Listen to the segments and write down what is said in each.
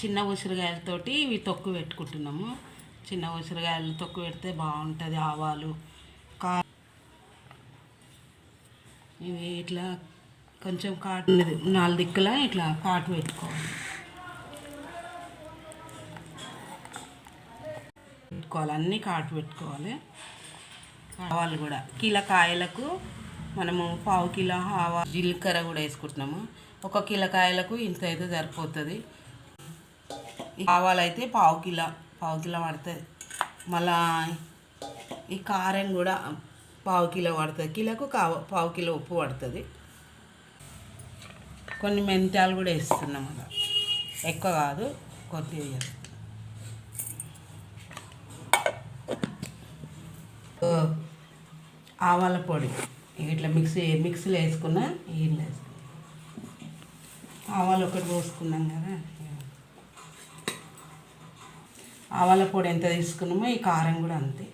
చిన్న ఉసిరికాయలతోటి ఇవి తొక్కు పెట్టుకుంటున్నాము. చిన్న ఉసిరికాయలు తొక్కు పెడితే బాగుంటుంది ఆవాలు కా ఇవి ఇట్లా కొంచెం కాటు నాలుగు దిక్కుల ఇట్లా కాటు పెట్టుకోవాలి. పెట్టుకోవాలి అన్నీ కాటు పెట్టుకోవాలి. ఆవాలు కూడా కిలో కాయలకు మనము పావు కిలో ఆవా జీలకర్ర కూడా వేసుకుంటున్నాము. ఒక కిలో కాయలకు ఇంత అయితే సరిపోతుంది. ఈ ఆవాలు అయితే పావు కిలో పావు కిలో పడుతుంది. మళ్ళా ఈ కారం కూడా పావు కిలో పడుతుంది. కిలోకు కావ పావు కిలో ఉప్పు పడుతుంది. కొన్ని మెంతాలు కూడా వేస్తున్నాం అలా. ఎక్కువ కాదు కొద్ది ఆవాల పొడి. ఇట్లా మిక్సీ మిక్సీలో వేసుకున్నా నీళ్ళు ఆవాలు ఒకటి పోసుకున్నాం కదా. ఆవాల పొడి ఎంత తీసుకున్నామో ఈ కారం కూడా అంతే.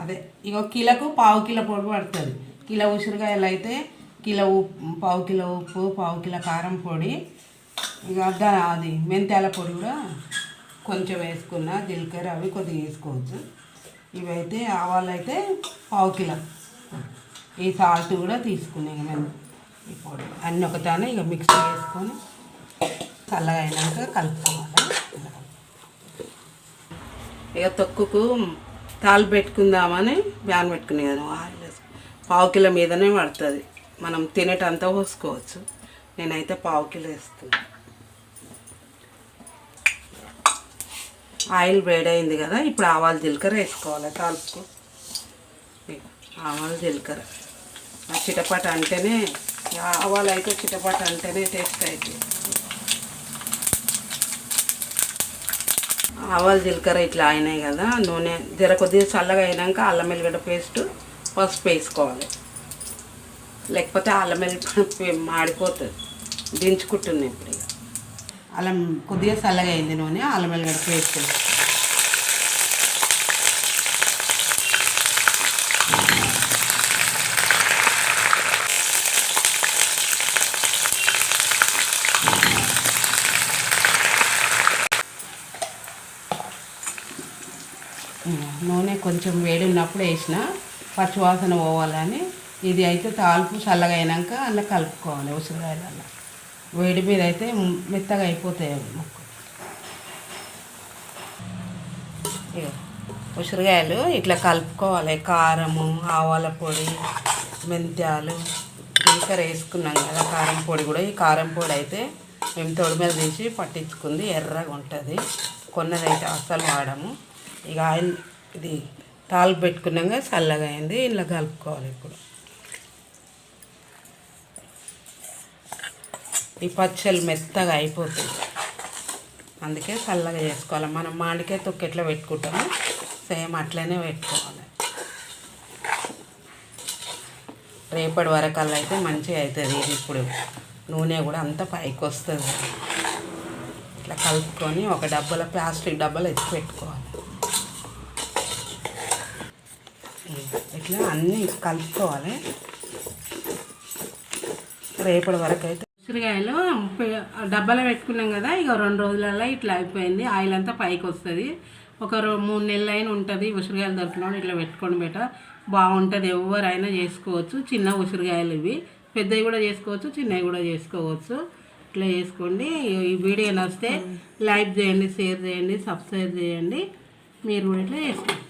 అదే ఇక కిలోకు పావు కిలో పొడి పడుతుంది. కిలో ఉసిరికాయలు అయితే కిలో ఉప్పు పావు కిలో ఉప్పు పావు కిలో కారం పొడి. ఇక అది మెంతాల పొడి కూడా కొంచెం వేసుకున్న జీలకర్ర అవి కొద్దిగా వేసుకోవచ్చు. ఇవైతే ఆవాలు అయితే పావు కిలో. ఈ సాల్ట్ కూడా తీసుకున్నాం మేము ఈ పొడి. అన్నీ ఒకటానే ఇక మిక్స్ వేసుకొని చల్లగా అయినాక కలుపుకోవాలి. ఇక తొక్కుకు తాలు పెట్టుకుందామని బ్యాన్ పెట్టుకునేదాను ఆయిల్ పావు కిలో మీదనే పడుతుంది. మనం తినేటంతా పోసుకోవచ్చు. నేనైతే పావు కిలో వేస్తున్నాను ఆయిల్ వేడైంది కదా ఇప్పుడు ఆవాలు జీలకర్ర వేసుకోవాలి తాలుపుకు ఆవాల ఆవాలు జీలకర్ర. చిటపట అంటేనే ఈ ఆవాలు అయితే చిటపట అంటేనే టేస్ట్ అవుతుంది ఆవాలు జీలకర్ర ఇట్లా అయినాయి కదా నూనె జర కొద్దిగా చల్లగా అయినాక అల్లం వెల్లిగడ్డ పేస్ట్ పసుపు వేసుకోవాలి. లేకపోతే అల్లం వెల్లిగడ్డ మాడిపోతుంది. దించుకుంటుంది ఇప్పుడు ఇక. అల్లం కొద్దిగా చల్లగా అయింది నూనె అల్లం ఎల్లిగడ్డ పేస్ట్ నూనె కొంచెం వేడి ఉన్నప్పుడు వేసిన పచ్చివాసన పోవాలని. ఇది అయితే తాల్పు చల్లగా అయినాక అలా కలుపుకోవాలి ఉసిరికాయలు వేడి మీద అయితే మెత్తగా అయిపోతాయి అవి ఉసిరికాయలు ఇట్లా కలుపుకోవాలి. కారము ఆవాల పొడి మెంతాలు జీలకర్ర వేసుకున్నాం కదా కారం పొడి కూడా. ఈ కారం పొడి అయితే మేము తొడి మీద తీసి పట్టించుకుంది ఎర్రగా ఉంటుంది. కొన్నదైతే అస్సలు వాడము. ఇక ఆయిల్ ఇది తాలు పెట్టుకున్నాక చల్లగా అయింది ఇలా కలుపుకోవాలి ఇప్పుడు. ఈ పచ్చళ్ళు మెత్తగా అయిపోతుంది అందుకే చల్లగా చేసుకోవాలి. మనం మామిడికాయ తొక్కు ఎట్లా పెట్టుకుంటామో సేమ్ అట్లనే పెట్టుకోవాలి. రేపటి వరకల్లా అయితే మంచిగా అవుతుంది ఇది ఇప్పుడు. నూనె కూడా అంత పైకి వస్తుంది. ఇట్లా కలుపుకొని ఒక డబ్బాలో ప్లాస్టిక్ డబ్బాలో ఎత్తి పెట్టుకోవాలి. ఇట్లా అన్నీ కలుపుకోవాలి. రేపటి వరకు అయితే ఉసిరికాయలు డబ్బాలో పెట్టుకున్నాం కదా ఇక రెండు రోజులలో ఇట్లా అయిపోయింది. ఆయిల్ అంతా పైకి వస్తుంది. ఒక రో- మూడు నెలలు అయినా ఉంటుంది ఉసిరికాయలు దొరికినప్పుడు ఇట్లా పెట్టుకోండి బేట. బాగుంటుంది ఎవరైనా చేసుకోవచ్చు. చిన్న ఉసిరికాయలు ఇవి. పెద్దవి కూడా చేసుకోవచ్చు చిన్నవి కూడా చేసుకోవచ్చు. ఇట్లా చేసుకోండి. ఈ వీడియో నచ్చితే లైక్ చేయండి షేర్ చేయండి సబ్స్క్రైబ్ చేయండి. మీరు కూడా ఇట్లా చేసుకోండి.